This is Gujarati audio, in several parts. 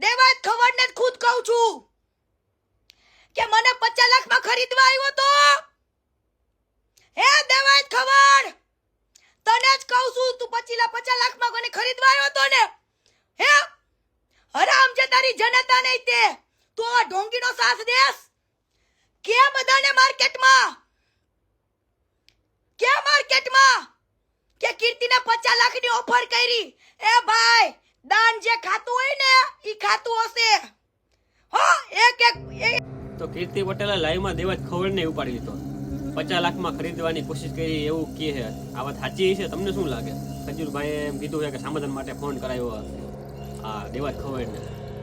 દેવાજ ખવડને ખુદ કહું છું કે મને પચાસ લાખમાં ખરીદવા આવ્યો તો? હે દેવાત ખવડ, તને જ કહું છું, તું પચીલા પચાસ લાખમાં કોને ખરીદવા આવ્યો તો ને? હે? હરામ છે તારી જનતા નહીં તે. તું આ ઢોંગીનો સાથ દેસ કે બધાને માર્કેટમાં? કે માર્કેટમાં? કે કીર્તિને પચાસ લાખની ઓફર કરી? એ ભાઈ દાન જે ખાતું હોય ને, ઈ ખાતું હશે. હો, એક એક તો કીર્તિ પટેલે લાઈવમાં દેવાજ ખવડને ઉપાડી લીધો. પચાસ લાખમાં ખરીદવાની કોશિશ કરી એવું કહે છે. આ વાત સાચી છે, તમને શું લાગે? ખજૂરભાઈએ એમ કીધું છે કે સમાધાન માટે ફોન કરાયો. આ દેવાજ ખવડને.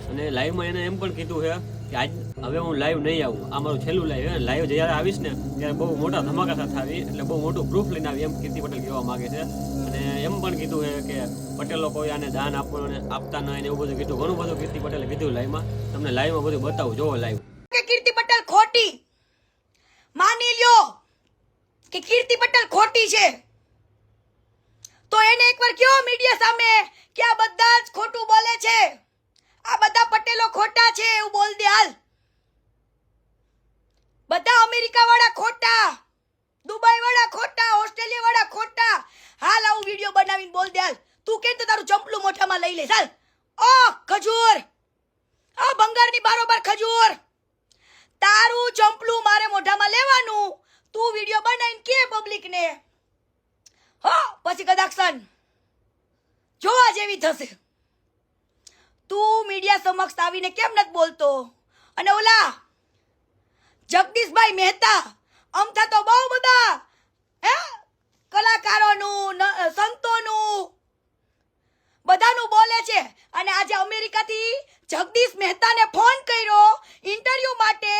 અને લાઈવમાં એને એમ પણ કીધું છે આજ હવે હું લાઈવ નહીં આવું. આ મારું છેલ્લું લાઈવ લાઈવ જ્યારે આવીશ ને, ત્યારે બહુ મોટા ધમાકા સાથે આવી, એટલે બહુ મોટું પ્રૂફ લઈને આવી એમ કીર્તિ પટેલ કહેવા માંગે છે. અને એમ પણ કીધું કે પટેલો કોઈ આને દાન આપવાનું આપતા નહીં એવું બધું કીધું. ઘણું બધું કીર્તિ પટેલે કીધું લાઈવમાં તમને લાઈવમાં બધું બતાવું, જોવો લાઈવ કીર્તિ પટેલ ખોટી. માની લ્યો કે કીર્તિ પટેલ ખોટી છે. તો એને એકવાર કયો મીડિયા સામે કે આ બધા જ ખોટું બોલે છે? આ બધા પટેલો ખોટા છે એવું બોલ દે હાલ. બધા અમેરિકા વાળા ખોટા દુબઈ વાળા ખોટા ઓસ્ટ્રેલિયા વાળા ખોટા. હાલ આવું વીડિયો બનાવીને બોલ દે હાલ. તું કે તારું ચંપલું મોઢામાં લઈ લે ચાલ ઓ ખજૂર. આ બંગાળની બારોબાર ખજૂર. તારું ચંપલું મારે મોઢામાં લેવાનું. તું વીડિયો બનાવીને કે પબ્લિકને હો, પછી કદાક્ષન જોવા જેવી થશે. તું મીડિયા સમક્ષ આવીને કેમ નથી બોલતો? અને ઓલા જગદીશભાઈ મહેતા અમથા તો બહુ બધા, હે? કલાકારોનું સંતોનું, બધાનું બોલે છે. અને આજે અમેરિકાથી જગદીશ મહેતાને ફોન કર્યો ઇન્ટરવ્યૂ માટે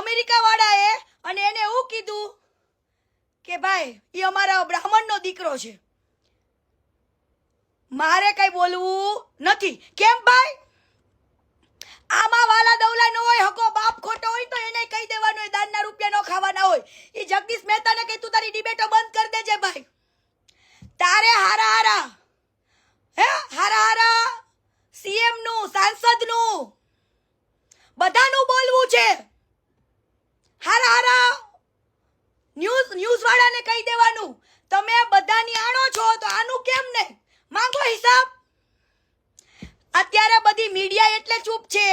અમેરિકાવાળાએ, અને એને એવું કીધું કે ભાઈ એ અમારા બ્રાહ્મણનો દીકરો છે. મારે કઈ બોલવું નથી. કેમ ભાઈ? આમાં વાલા દવલા ન હોય, હકો બાપ ખોટો હોય તો એને કહી દેવાનું હોય દાનના રૂપિયા ન ખાવાના હોય. એ જગદીશ મહેતાને કહી તું તારી ડિબેટો બંધ કરી દેજે ભાઈ. તારે હારા હારા હે હારા હારા સીએમનું સાંસદનું બધાનું બોલવું છે હારા હારા ન્યૂઝ ન્યૂઝ વાળાને કહી દેવાનું તમે બધાની આણો છો તો આનું કેમ નહીં માંગો હિસાબ અત્યારે મીડિયા એટલે ચૂપ છે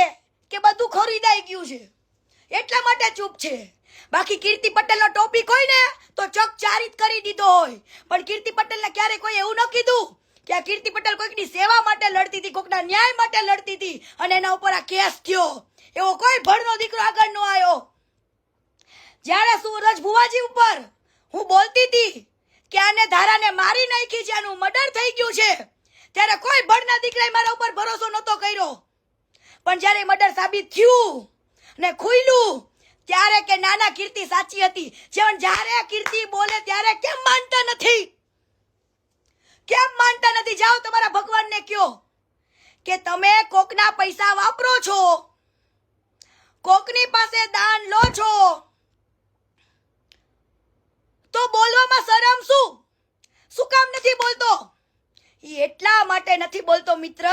કે બધું ખરીદાઈ ગયું છે? એટલા માટે ચૂપ છે. બાકી કીર્તિ પટેલનો ટોપિક હોય ને, તો ચકચારિત કરી દીધો હોય. પણ કીર્તિ પટેલને ક્યારે કોઈ એવું ન કીધું કે આ કીર્તિ પટેલ કોઈકની સેવા માટે લડતી હતી, કોઈકના ન્યાય માટે લડતી હતી અને એના ઉપર આ કેસ થયો. એવો કોઈ ભણનો દીકરો આગળ ન આવ્યો. જ્યારે સુરજ ભુવાજી ઉપર હું બોલતી હતી કે આને ધારાને મારી નાખી છે, આનું મર્ડર થઈ ગયું છે ત્યારે કોઈ બળના દીકરાએ મારા ઉપર ભરોસો નહોતો કર્યો. પણ જ્યારે મર્ડર સાબિત થયું ને ખુલ્યું, ત્યારે કે નાના કીર્તિ સાચી હતી. જેમ જ્યારે કીર્તિ બોલે ત્યારે કેમ માનતા નથી? કેમ માનતા નથી? જાઓ તમારા ભગવાનને કયો કે તમે કોકના પૈસા વાપરો છો. કોકની પાસે દાન લો છો તો બોલવામાં શરમ શું શું કામ નથી બોલતો ઈ એટલા માટે નથી બોલતો મિત્ર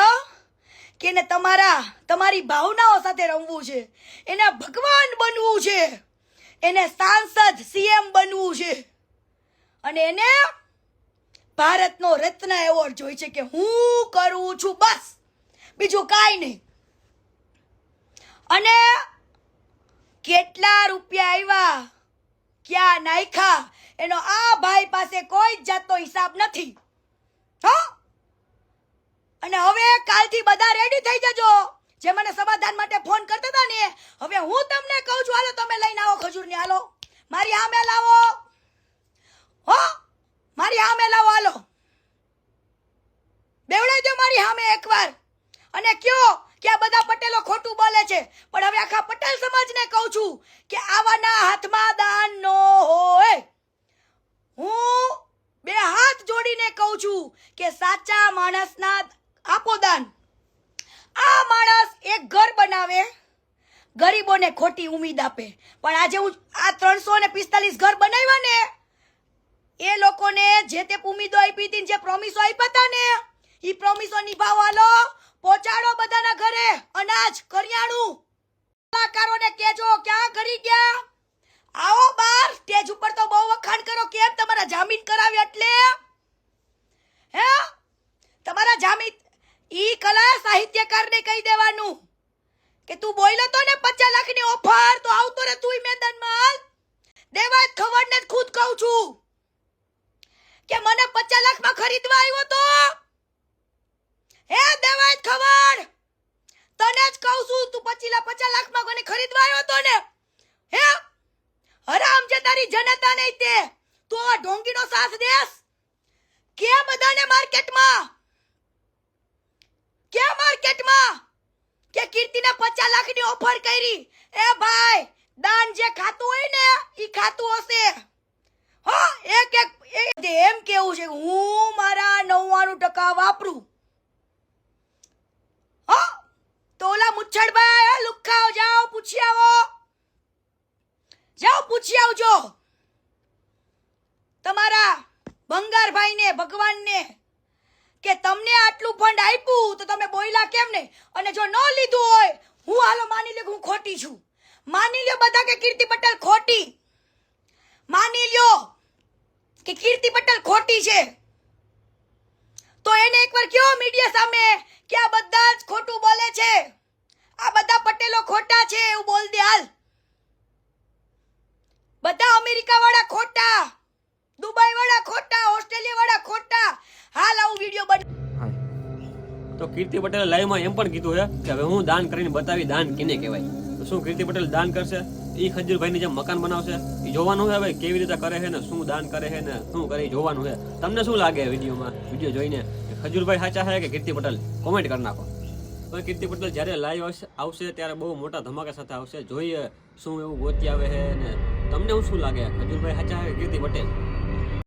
કે એને તમારા, તમારી ભાવનાઓ સાથે રમવું છે. એને ભગવાન બનવું છે. એને સાંસદ, સીએમ બનવું છે. અને એને ભારતનો રત્ન એવોર્ડ જોઈ છે કે હું કરું છું બસ. બીજું કાંઈ નહીં. અને કેટલા રૂપિયા આવ્યા ક્યાં નાખ્યા એનો આ ભાઈ પાસે કોઈ જ જાતનો હિસાબ નથી. હો? અને હવે કાલથી બધા રેડી થઈ જજો. જે મને સમાધાન માટે ફોન કરતા હતા ને, હવે હું તમને કહું છું, હાલો તમે લઈને આવો ખજૂરની, હાલો. મારી આમે લાવો. હો, મારી આમે લાવો, હાલો. બેવડાઈ દો મારી સામે એકવાર. અને કયો કે આ બધા પટેલો ખોટું બોલે છે. પણ હવે આખા પટેલ સમાજને કહું છું કે આવાના હાથમાં દાન નો હોય. હું બે હાથ જોડીને કહું છું કે સાચા માણસના આપો દાન. આ માણસ એક ઘર બનાવે, ગરીબોને ખોટી ઉમીદ આપે. પણ આજે હું આ ત્રણસો ને પિસ્તાલીસ ઘર બનાવ્યા ને, એ લોકોને જે તે ઉમીદો આપી હતી જે પ્રોમિસો આપ્યા હતા ને, એ પ્રોમિસો નિભાવવાનો પહોંચાડો બધાના ઘરે. અનાજ, કરિયાણું. કલાકારોને કેજો ક્યાં કરી ગયા. આવો બાર. સ્ટેજ ઉપર તો બહુ વખાણ કરો. કેમ? તમારા જામીન કરાવ્યા એટલે હે તમારા જામીન ઈ કલા સાહિત્યકારને કહી દેવાનું કે તું બોલ્યો તો ને પચાસ લાખની ઓફર, તો આવતો રે તુંય મેદાનમાં. હાલ દેવાજ ખવડને જ ખુદ કહું છું કે મને પચાસ લાખમાં ખરીદવા આવ્યો તો? હે દેવાય ખબર તને જ કહું છું, તું પચીલા પચાસ લાખમાં કોને ખરીદવા આવ્યો તો ને? હે? હરામ છે તારી જનતા નહીં તે, તું આ ઢોંગીનો સાથ દેસ કે બધાને માર્કેટમાં? કે માર્કેટમાં? કે કીર્તિને પચાસ લાખની ઓફર કરી? એ ભાઈ, દાન જે ખાતું હોય ને એ ખાતું હશે. હો, એક એક એમ કેવું છે હું મારા નવ્વાણું ટકા વાપરું. હો તો ઓલા મુચ્છડભાઈ, હે, લુખાઓ, જાઓ, પૂછી આવો. જાઓ, પૂછી આવજો. તમારા ભંગારભાઈને, ભગવાનને કે તમને આટલું ફંડ આપ્યું તો તમે બોયલા કેમ નહીં? અને જો ન લીધું હોય, હું હાલો માની લે હું ખોટી છું. માની લ્યો બધા કે કીર્તિ પટેલ ખોટી. માની લ્યો કે કીર્તિ પટેલ ખોટી છે. તો એને એકવાર કયો મીડિયા સામે કે આ બધા જ ખોટું બોલે છે આ બધા પટેલો ખોટા છે એવું બોલ દે હાલ બધા અમેરિકા વાળા ખોટા દુબઈ વાળા ખોટા ઓસ્ટ્રેલિયા વાળા ખોટા હાલ આવું વીડિયો બન તો કીર્તિ પટેલે લાઈવમાં એમ પણ કીધું છે કે હવે હું દાન કરીને બતાવી, દાન કેને કહેવાય? તો શું કીર્તિ પટેલ દાન કરશે? એ ખજૂરભાઈની જેમ મકાન બનાવશે? એ જોવાનું છે ભાઈ કેવી રીતે કરે છે ને શું દાન કરે છે ને શું કરે જોવાનું છે. તમને શું લાગે વિડીયોમાં? વીડિયો જોઈને ખજૂરભાઈ સાચા છે કે કીર્તિ પટેલ? કોમેન્ટ કરી નાખો. પણ કીર્તિ પટેલ જ્યારે લાઈવ આવશે ત્યારે બહુ મોટા ધમાકા સાથે આવશે. જોઈએ શું એવું ગોતી આવે છે ને તમને શું લાગે? ખજૂરભાઈ સાચા છે કીર્તિ પટેલ?